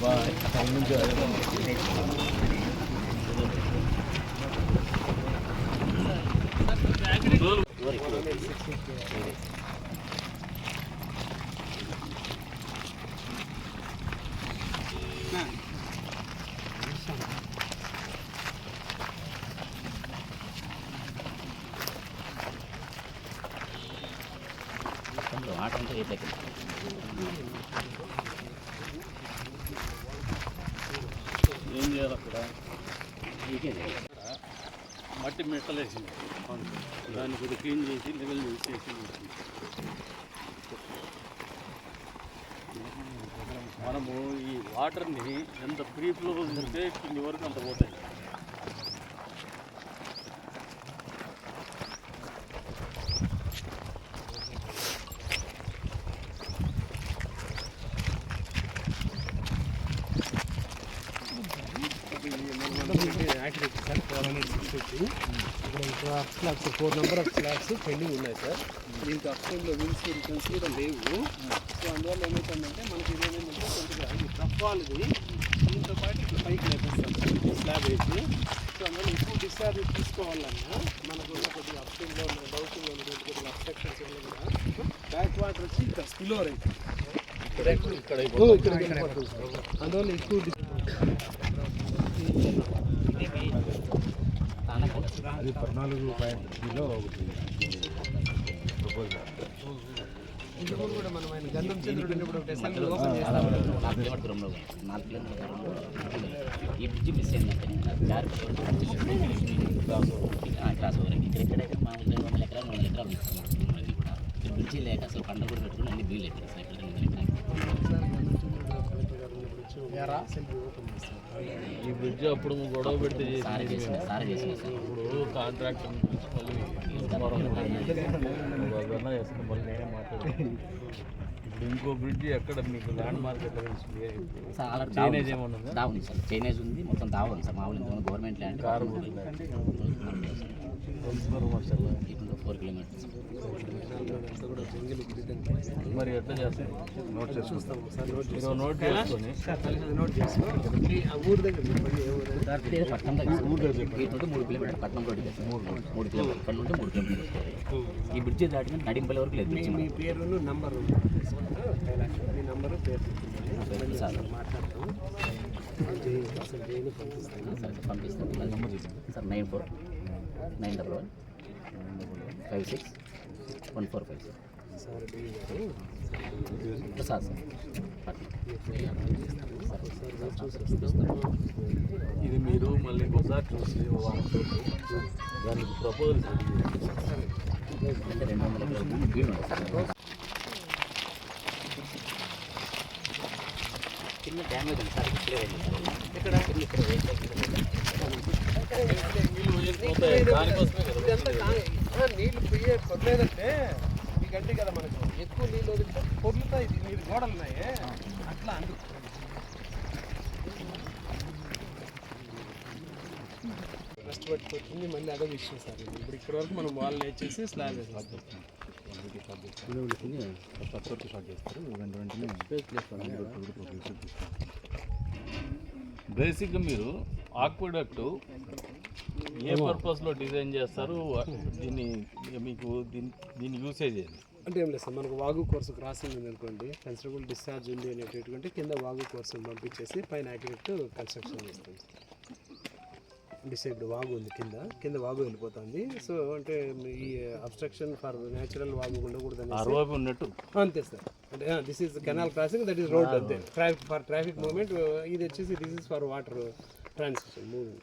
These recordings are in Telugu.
봐. ఆట అంటే ఇట్లకి ఏం చేయాలి అక్కడ? మట్టి మెట్టలేసింది. దాన్ని కొద్దిగా క్లీన్ చేసి లెవెల్ చేసి మనము ఈ వాటర్ని ఎంత బ్రీఫ్లో ఉంటే కింది వరకు అంత పోతాయి. ఇక్కడ slabs four number of slabs pending ఉన్నాయి సార్. దీనికి అప్స్టైన్లో విల్స్ రిటర్న్స్ కూడా లేవు. సో అందువల్ల ఏమవుతుందంటే మనకి ఇదేంటంటే కొద్దిగా ఈ తప్పాలది దీంతో పాటు ఇట్లా పైకి లేపిస్తాం స్లాబ్ వేసి. సో అందువల్ల ఎక్కువ డిశ్చార్జ్ తీసుకోవాలన్నా మనకు కొద్దిగా అప్స్టైన్లో ఉన్న డౌట్ ఉన్నటువంటి కొద్దిగా అబ్స్ట్రక్షన్స్ కూడా బ్యాక్ వాటర్ వచ్చి ఇక్కడ స్పిలోర్ అవుతుంది ఇక్కడ ఓ, ఇక్కడ వెళ్ళిపోతుంది సార్. అందువల్ల ఎక్కువ dis- అది పద్నాలుగు పాయింట్ కిలో ఒకటి ప్రపోజల్ ఇంతకుముందు కూడా మనం ఆయన గంధం చంద్రుడు ఉన్నప్పుడు ఒకటి అసెంబ్లీ ఓపెన్ చేస్తాం నాలుగు కిలోమీటర్ అది పద్నాలుగు నాలుగు కిలోమీటర్ దూరంలో ఈ బ్రిడ్జి మిస్ అయిందంటే క్రాస్ ఓవర్ ఇక్కడ ఎక్కడైతే మా రెండు వందల ఎకరాలు మూడు ఎకరాలు కూడా. బ్రిడ్జి లేక అసలు పంట కూడా. పెట్టుకుని అన్ని బిల్లు ఎక్కడ సార్ ఇక్కడ రెండు ఎకరాలు ఈ బ్రిడ్జ్ అప్పుడు గొడవ పెడితే ఇప్పుడు మాట్లాడాను ఇప్పుడు ఇంకో బ్రిడ్జ్ ఎక్కడ? మీకు ల్యాండ్ మార్క్ చైనేజ్ ఏమన్నా ఉందా? దావ ఉంది సార్. చైనేజ్ ఉంది మొత్తం దావ ఉంది సార్. మామూలు government land car four kilometres మరి ఎట్లా చేస్తారు నోట్ చేసుకుంటాం సార్ నోట్ చేసుకొని. ఇటు మూడు కిలోమీటర్ రోడ్డు దగ్గర మూడు మూడు కిలోమీటర్ ఇక్కడ నుండి మూడు కిలోమీటర్స్ ఈ బ్రిడ్జి దాటిన నడింపల్లి వరకు లేదు బ్రిడ్జి మీ పేరును నంబరు మీ నంబరు పేరు చెప్పండి. సార్ మాట్లాడతాం పంపిస్తాను. Sir nine four. Nine double one five six one four five sir sir D గారు ప్రసాద్ సార్ ఇది మీరు మళ్ళీ ఒకసారి చూసి దానికి ప్రపోజల్ అంటే రెండు వందల సార్. చిన్న డ్యామేజ్ ఉంది సార్ ఇక్కడే ఇక్కడ నీళ్ళు పోయే కొట్టలేదంటే ఈ గడ్డి కదా మనకు ఎక్కువ నీళ్ళు వదిలితే పొర్లుతాయి నీళ్ళు నీరు గోడలు ఉన్నాయి అట్లా అందుకు పట్టుకొచ్చింది మళ్ళీ అదే విషయం సార్ ఇప్పుడు ఇక్కడ వరకు మనం వాళ్ళు వేసేసి స్లాబ్ వేసేస్తాం ఫస్ట్ స్టార్ట్ చేస్తారు వెంట వెంటనే బేసిక్గా మీరు ఆక్వడక్టు ఏ పర్పస్లో డిజైన్ చేస్తారు దీన్ని మీకు దీని దీని యూసేజ్ ఏంది అంటే ఏం లేదు సార్ మనకు వాగు కోర్సు క్రాసింగ్ ఉంది అనుకోండి కన్సిడరబుల్ డిశ్చార్జ్ ఉంది అనేటటువంటి కింద వాగు కోర్సును పంపించేసి పైన యాక్టివేట్ కన్స్ట్రక్షన్ చేస్తాం. డిసైడ్ వాగు ఉంది కింద కింద వాగు వెళ్ళిపోతుంది. సో అంటే ఈ అబ్స్ట్రక్షన్ ఫర్ న్యాచురల్ వాగు ఉండకూడదు ఉన్నట్టు. అంతే సార్. అంటే this is canal crossing that is road అంతే. ట్రాఫిక్ ఫర్ ట్రాఫిక్ మూవ్మెంట్ ఇది వచ్చేసి this is for water transition moving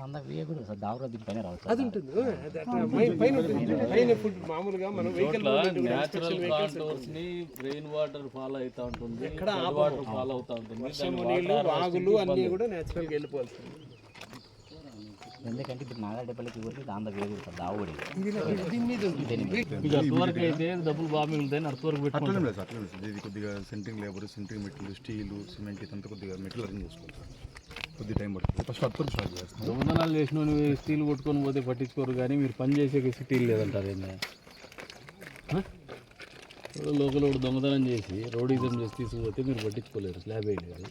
అందరికి వేయకూడదు సార్ దావరా దీని పైన రావచ్చు అది ఉంటుంది. అది అట్లా పై- పైన ఉంటుంది. పైన ఫుడ్ మామూలుగా మనం వెహికల్ న్యాచురల్ కాంటోర్స్ని రెయిన్ వాటర్ ఫాలో అవుతా ఉంటుంది వాటర్ ఫాలో అవుతా ఉంటుంది. వాగులు అన్నీ కూడా వెళ్ళిపోవాల్సింది. ఎందుకంటే ఇప్పుడు నాగాడపల్లికి ఊరికి దావుడి అయితే డబ్బులు బాగా మిగులుతాయి లేదు ఇది కొద్దిగా centring labour centring material steel cement ఇదంతా కొద్దిగా మెటీరియల్ అరేంజ్ చేసుకోవాలి కొద్ది టైం పడుతుంది. ఫస్ట్ అత్వరకు స్టార్ట్ చేస్తాం. దొంగతనాలు చేసిన స్టీల్ కొట్టుకొని పోతే పట్టించుకోరు కానీ మీరు పని చేసే స్టీల్ లేదంటారు ఏంది? ఎవడో లోకల్ ఒకడు దొంగతనం చేసి రోడీజం చేసి తీసుకుపోతే మీరు పట్టించుకోలేరు. స్లాబ్ వేయలేరు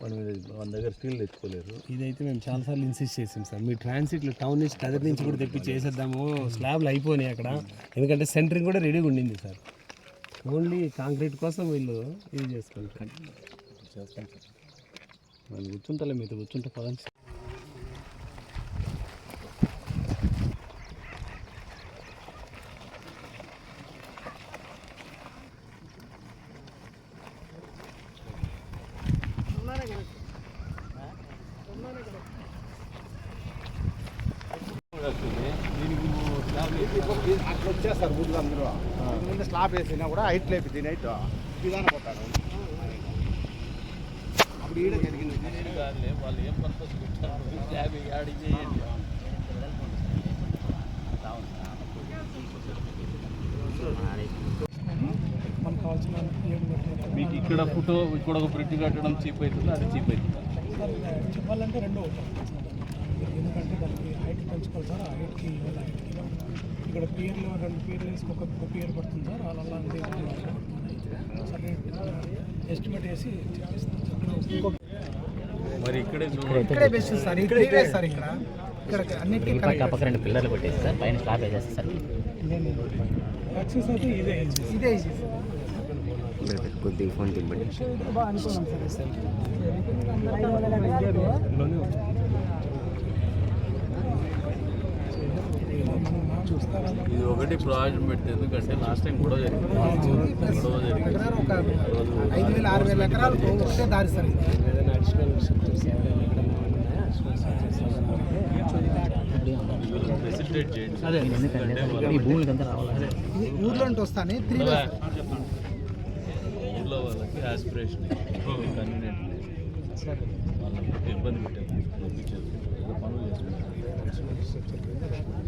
మన మీద మన దగ్గర స్టీల్ తెచ్చుకోలేరు. ఇదైతే మేము చాలాసార్లు ఇన్సిస్ట్ చేసాం సార్. మీ ట్రాన్సిట్లు టౌన్ నుంచి కదిరి నుంచి కూడా తెప్పి చేసేద్దాము. స్లాబ్లు అయిపోయినాయి అక్కడ. ఎందుకంటే సెంటరింగ్ కూడా రెడీగా ఉండింది సార్. ఓన్లీ కాంక్రీట్ కోసం వీళ్ళు ఇది చేసుకుంటారు. చేస్తాం సార్. మనం కూర్చుంటలే మీతో కూర్చుంటే పదండి. సార్. అట్లా వచ్చేస్తారు ఊళ్ళో అందరూ. ముందు స్లాబ్ వేసినా కూడా హైట్ లేపి నైట్ విధానం పోతారు ఈడ జరిగింది కాదులే, వాళ్ళు ఏం పర్పస్ పెట్టారు? స్లాబ్ యాడ్ చేయండి మీకు ఇక్కడ ఫోటో ఇక్కడ ఒక బ్రిడ్జ్ కట్టడం చీప్ అవుతుంది? అది చీప్ అవుతుంది? చెప్పాలంటే రెండు ఎందుకంటే దానికి హైట్ పెంచుకోవాలి సార్ ఆ హైట్కి ఇక్కడ పియర్లు రెండు పియర్లు వేసి ఒక పియర్ పడుతుంది సార్. అలా సరే ఎస్టిమేట్ వేసి మరి ఇక్కడే బెస్ట్ సార్. ఇక్కడే సార్ ఇక్కడ. ఇక్కడ అన్నిటికీ పక్క రెండు పిల్లర్లు పెట్టేసి సార్ పైన స్లాబ్ వేసేస్తారు సార్. యాక్సెస్ అయితే ఇదే ఇదే కొద్దిగా ఫోన్ తిప్పండి బాగా అనుకున్నాం సార్ చూస్తారా ఇది ఒకటి ప్రాజెక్ట్ పెడితే ఎందుకంటే లాస్ట్ టైం గొడవ జరిగింది. గొడవ జరిగింది. ఐదు వేల ఆరు వేల ఎకరాలు దారి సార్. ఏదైనా అడిషనల్ ఫెసిలిటేట్ చేయండి. ఈ ఊర్లో నుండి వస్తానే త్రీ ఊళ్ళో వాళ్ళకి ఆస్పిరేషన్ కన్వీనియంట్ వాళ్ళకి ఇబ్బంది పెట్టారు పనులు చేసుకుంటారు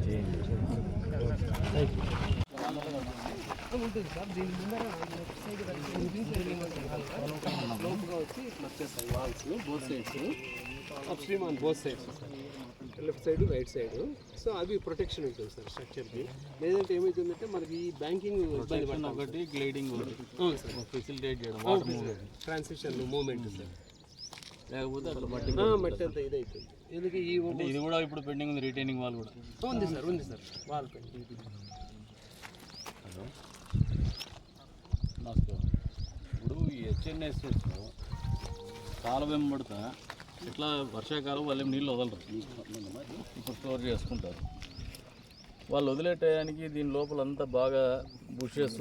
చేయండి ఉంటుంది సార్. దీని ముందర లెఫ్ట్ సైడ్ లోపుగా వచ్చి ఇట్లా వచ్చేస్తాయి. Walls both sides up stream on both sides sir left side right side so అది ప్రొటెక్షన్ ఉంటుంది సార్ స్ట్రక్చర్కి లేదంటే ఏమవుతుందంటే మనకి ఈ బ్యాంకింగ్ ఒకటి గ్లైడింగ్ సార్. ఫెసిలిటేట్ చేయడం ట్రాన్సిషన్ మూమెంట్ సార్. లేకపోతే అట్లా మట్టి ఆ, మట్టి అంతా ఇదవుతుంది ఎందుకు ఈ అంటే ఇది కూడా ఇప్పుడు పెండింగ్ ఉంది రిటైనింగ్ వాల్ కూడా. ఉంది సార్ ఉంది సార్. వాల్ పెయింటింగ్ నమస్కారం ఇప్పుడు ఈ హెచ్ఎన్ఎస్ఎస్ కాలం వెంబడతా ఇట్లా వర్షాకాలం వాళ్ళు నీళ్ళు వదలరు. ఇప్పుడు స్టోర్ చేసుకుంటారు. వాళ్ళు వదిలే టయానికి దీని లోపల అంతా బాగా బుషెస్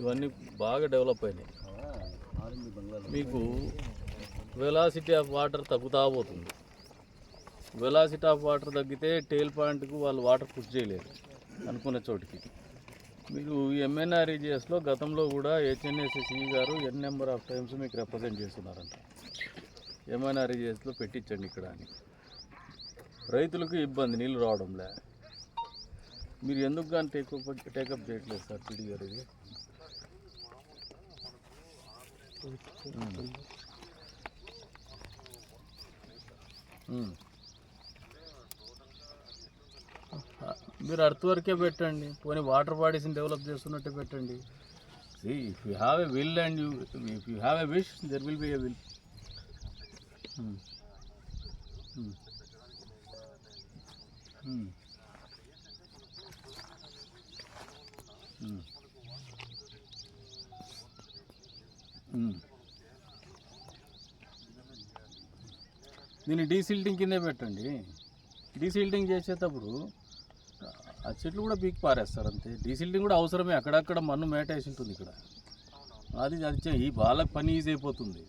ఇవన్నీ బాగా డెవలప్ అయినాయి. మీకు వెలాసిటీ ఆఫ్ వాటర్ తగ్గుతా పోతుంది. వెలాసిటీ ఆఫ్ వాటర్ తగ్గితే టేల్ పాయింట్కు వాళ్ళు వాటర్ పుష్ చేయలేరు అనుకున్న చోటికి. మీరు ఎంఎన్ఆర్ఈజిఎస్లో గతంలో కూడా హెచ్ఎన్ఎస్ఎస్ఈ గారు ఎన్ నెంబర్ ఆఫ్ టైమ్స్ మీకు రిప్రజెంట్ చేస్తున్నారంట. ఎంఎన్ఆర్ఈజిఎస్లో పెట్టించండి ఇక్కడ అని. రైతులకు ఇబ్బంది నీళ్ళు రావడంలే. మీరు ఎందుకు కానీ టేకప్ టేకప్ చేయట్లేదు సార్ పిడి గారు ఇది? ఉమ్. మీరు అర్త్ వరకే పెట్టండి. పోనీ వాటర్ బాడీస్ని డెవలప్ చేస్తున్నట్టే పెట్టండి. If you have a will and you if you have a wish there will be a will దీన్ని డీసిల్టింగ్ కిందే పెట్టండి. డీసిల్టింగ్ చేసేటప్పుడు ఆ చెట్లు కూడా పీకి పారేస్తారు అంతే. డీసిల్టింగ్ కూడా అవసరమే. అక్కడక్కడ మన్ను మేటేసి ఉంటుంది ఇక్కడ. అది అది ఈ వాళ్ళకి పని ఈజీ అయిపోతుంది.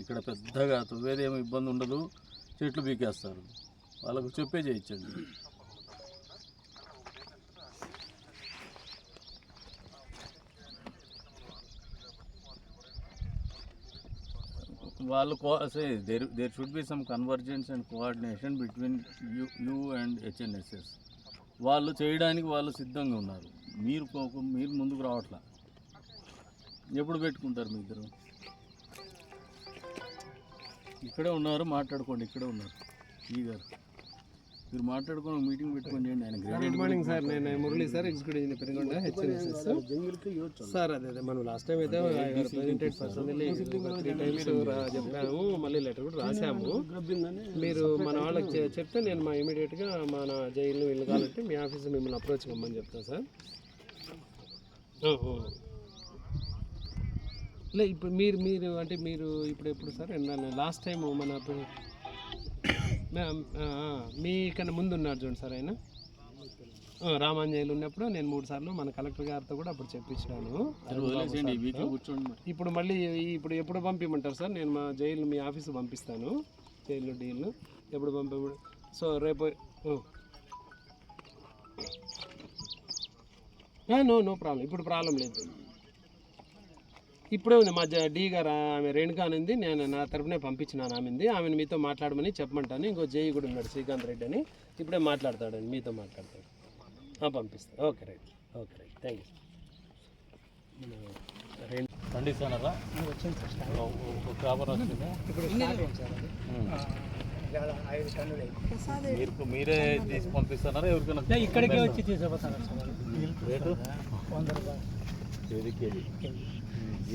ఇక్కడ పెద్దగా తువ్వేదేమో ఇబ్బంది ఉండదు. చెట్లు పీకేస్తారు. వాళ్ళకు చెప్పే చేయించండి. వాళ్ళు there there should be some convergence and coordination between you you and HNSS వాళ్ళు చేయడానికి వాళ్ళు సిద్ధంగా ఉన్నారు. మీరు మీరు ముందుకు రావట్లా. ఎప్పుడు పెట్టుకుంటారు మీ ఇద్దరు? ఇక్కడే ఉన్నారు మాట్లాడుకోండి ఇక్కడే ఉన్నారు. ఈ గారు. మీరు మాట్లాడుకొని మీటింగ్ పెట్టుకొని చేయండి ఆయన గుడ్ మార్నింగ్ సార్ నేను Murali sir executive engineer Perigonda HNSS sir అదే అదే. మనం లాస్ట్ టైం అయితే ప్రెజెంటెడ్ పర్సనల్లీ త్రీ టైమ్స్ చెప్పాము. మళ్ళీ లెటర్ కూడా రాసాము మీరు మన వాళ్ళకి చెప్తే నేను మా ఇమీడియట్గా మన జైలు వీళ్ళు కావాలంటే మీ ఆఫీస్ మిమ్మల్ని అప్రోచ్ కమ్మని చెప్తాను సార్. లే ఇప్పుడు మీరు మీరు అంటే మీరు ఇప్పుడు ఎప్పుడు సార్ లాస్ట్ టైం మన మీకన్నా ముందు ఉన్నారు చూడండి సార్ ఆయన. ఆ, రామాంజనేయులు ఉన్నప్పుడు నేను మూడు సార్లు మన కలెక్టర్ గారితో కూడా అప్పుడు చెప్పించాను ఇప్పుడు మళ్ళీ ఇప్పుడు ఎప్పుడు పంపించమంటారు సార్? నేను మా జైలు మీ ఆఫీస్ పంపిస్తాను. జైలు డీల్. ఎప్పుడు పంప సో రేపు నో నో ప్రాబ్లం. ఇప్పుడు ప్రాబ్లం లేదు. ఇప్పుడే ఉంది మా జ- డి గారు ఆమె రేణుకా అనేది. నేను నా తరపునే పంపించినాను ఆమెది. ఆమెను మీతో మాట్లాడమని చెప్పమంటాను. ఇంకో జేఈ కూడా ఉన్నాడు శ్రీకాంత్ రెడ్డి అని. ఇప్పుడే మాట్లాడతాడు మీతో మాట్లాడతాడు. ఆ, పంపిస్తాను okay right. Okay right. Thank you. పండిస్తానరా మీరు మీరే తీసి పంపిస్తున్నారా? ఎవరికైనా ఇక్కడికే వచ్చి తీసుకుపోతాను రేటు? వంద రూపాయలు. కేజీ. కేజీ.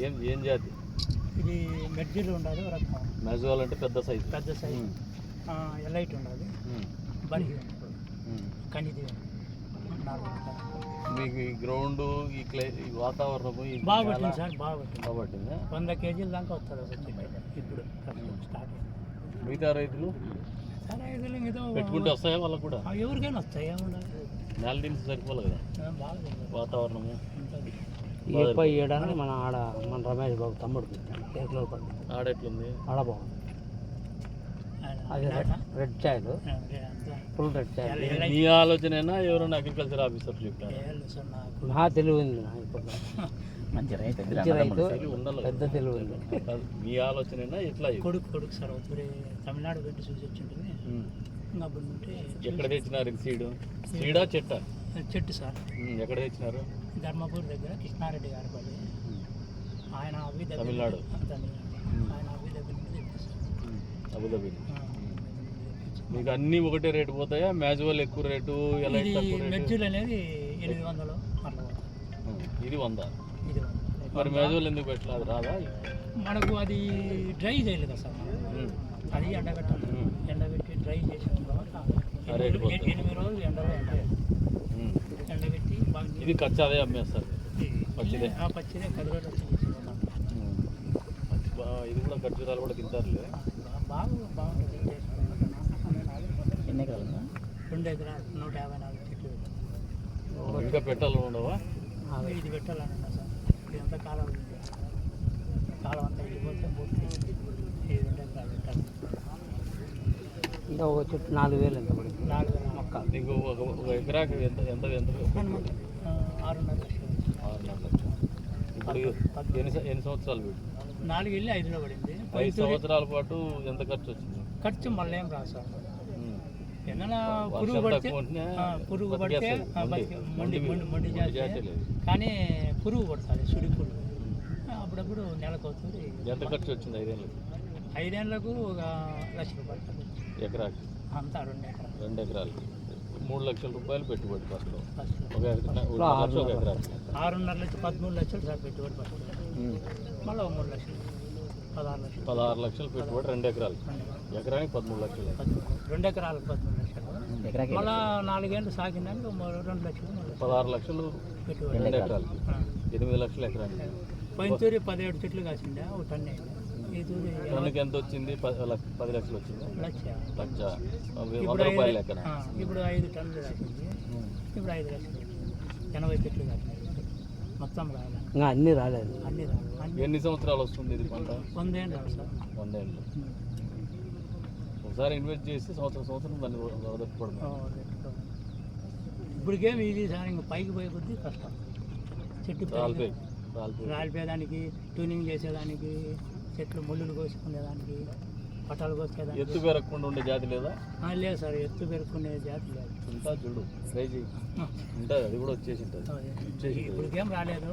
ఏం ఏం జాతి? ఇది మెడ్జీలు ఉండాలి రకం. మెజోల్ అంటే పెద్ద సైజు. పెద్ద సైజు. ఎలైట్ ఉండాలి. నాలుగు రకాలు. మీకు ఈ గ్రౌండ్ ఈ క్లై ఈ వాతావరణము బాగా పట్టింది సార్ బాగా పట్టింది. కాబట్టిందా వంద కేజీల దాకా వస్తుంది ఇప్పుడు స్టార్ట్. మిగతా రైతులు? ఐదులు మిగతా పెట్టుకుంటే వస్తాయా వాళ్ళకు కూడా? ఎవరికైనా వస్తాయి? నేల దించి సరిపోవాలి కదా. బాగా. వాతావరణము. ఉంటుంది. ఎప్ప ఇయ్యడానికి మన ఆడ మన రమేష్ బాబు తమ్ముడు పడి. ఆడెట్లుంది ఆడ బాగుంది. అది రెడ్ అంతా. ఫుల్ రెడ్ చాయలు. ఎల- నీ ఆలోచనైనా ఎవరైనా అగ్రికల్చర్ ఆఫీసర్ చెప్పారు? నా తెలివి ఉంది మంచి రైతు మంచి రైతు ఉండాలి పెద్ద తెలివి మీ ఆలోచనైనా ఎట్లా. కొడుకు కొడుకు సార్ తమిళనాడు పెట్టి చూసి వచ్చింటుంది. ఎక్కడ తెచ్చినారు సీడు? సీడా. చెట్ట? చెట్టు సార్. ఎక్కడ తెచ్చినారు? ధర్మపూర్ దగ్గర కృష్ణారెడ్డి గారి పల్లి ఆయన అవి దగ్గర తమిళనాడు. ఆయన అవి దగ్గర నుండి అబుదాబి. మీకు అన్నీ ఒకటే రేటు పోతాయా మ్యాజువల్ ఎక్కువ రేటు ఎలా మెజ్జులు అనేది ఎనిమిది వందలు అట్లా. ఇది వంద ఇది. మరి మ్యాజువల్ ఎందుకు పెట్టలేదు రాదా మనకు అది డ్రై చేయలేదు సార్. ఉమ్. అది ఎండబెట్టాలి. ఎండబెట్టి డ్రై చేసిన తర్వాత ఎనిమిది రోజులు ఎండలో ఎండ ఇది ఖర్చు అదే అమ్మేస్తారు. పచ్చిదే. ఆ పచ్చిదే ఇది కూడా ఖర్జూరాలు కూడా తింటారులే. ఎన్ని ఎకరాలు? రెండు ఎకరాలు నూట యాభై నాలుగు చెట్లు. ఇంకా పెట్టాలి ఉండవా? ఇది పెట్టాలన్నా సార్. ఇది అంతా కాలం ఉంది. కాలం అంతా వెళ్ళిపోతే పూర్తి ఇది రెండు ఎకరాలు పెట్టాలి. ఇంకా ఒక చెట్టు నాలుగు వేలు ఎంత పడింది నాలుగు వేల. మొక్క నీకు ఒక ఎకరాకి ఎంత ఎంత ఎంత? ఇప్పుడు ఎన్ని ఎన్ని సంవత్సరాలు పెట్టు నాలుగు వెళ్ళి ఐదులో పడింది. ఐదు సంవత్సరాల పాటు ఎంత ఖర్చు వచ్చింది? ఖర్చు మళ్ళీ ఏం రాదు సార్. ఏదైనా పురుగు పడితే పురుగు పడితే మొండి. మొండి మొండి చేస్తే. కానీ పురుగు పడుతుంది సుడి పురుగు అప్పుడప్పుడు నెలకు అవుతుంది ఎంత ఖర్చు వచ్చింది ఐదేళ్ళకి? ఐదేళ్ళకు ఒక లక్ష రూపాయలు. ఎకరాకి? అంతా రెండు ఎకరాలు. రెండు ఎకరాలు మూడు లక్షల రూపాయలు పెట్టుబడి ఫస్ట్ ఫస్ట్ ఒక ఎకరా ఒక ఎకరాకి ఆరున్నర లక్షలు. పదమూడు లక్షలు సార్ పెట్టుబడి ఫస్ట్ మళ్ళీ ఒక మూడు లక్షలు. పదహారు లక్షలు. పదహారు లక్షలు పెట్టుబడి రెండు ఎకరాలు. ఎకరానికి పదమూడు లక్షలు. రెండు ఎకరాలకు పదమూడు లక్షలు. మళ్ళా నాలుగేళ్ళు సాగిందానికి మరో రెండు లక్షలు పదహారు లక్షలు పెట్టుబడి. రెండు ఎకరాలు. ఎనిమిది లక్షలు ఎకరానికి. తూరి పదిహేడు చెట్లు కాసిండే ఒక టన్ను. అయింది టన్నుకి ఎంత వచ్చింది పది లక్ష- పది లక్షలు వచ్చింది లక్ష వంద రూపాయలు లెక్కన? ఇప్పుడు ఐదు టన్నులు ఇప్పుడు ఐదు లక్షలు. ఎనభై చెట్లు మొత్తం రాలే. ఇంకా అన్నీ రాలేదు. అన్ని ఎన్ని సంవత్సరాలు వస్తుంది ఇది పంట? వందేళ్ళు వందేళ్ళు. ఒకసారి ఇన్వెస్ట్ చేసి సంవత్సరం సంవత్సరం దాన్ని పెట్టుకో. ఇప్పటికేమి ఇది సార్ ఇంక పైకి పోయే కొద్దీ కష్టం. చెట్టు రాలిపోయి రాలిపోయేదానికి ట్యూనింగ్ చేసేదానికి చెట్లు ముళ్ళులు కోసుకునేదానికి పట్టాలు కోసేదానికి ఎత్తు పెరగకుండా ఉండే జాతి లేదా? లేదు సార్ ఎత్తు పెరుక్కునే జాతి లేదు. ఉంటా చూడు ట్రై చేయి ఉంటుంది అది కూడా వచ్చేసి ఉంటుంది. ఇప్పటికేం రాలేదు.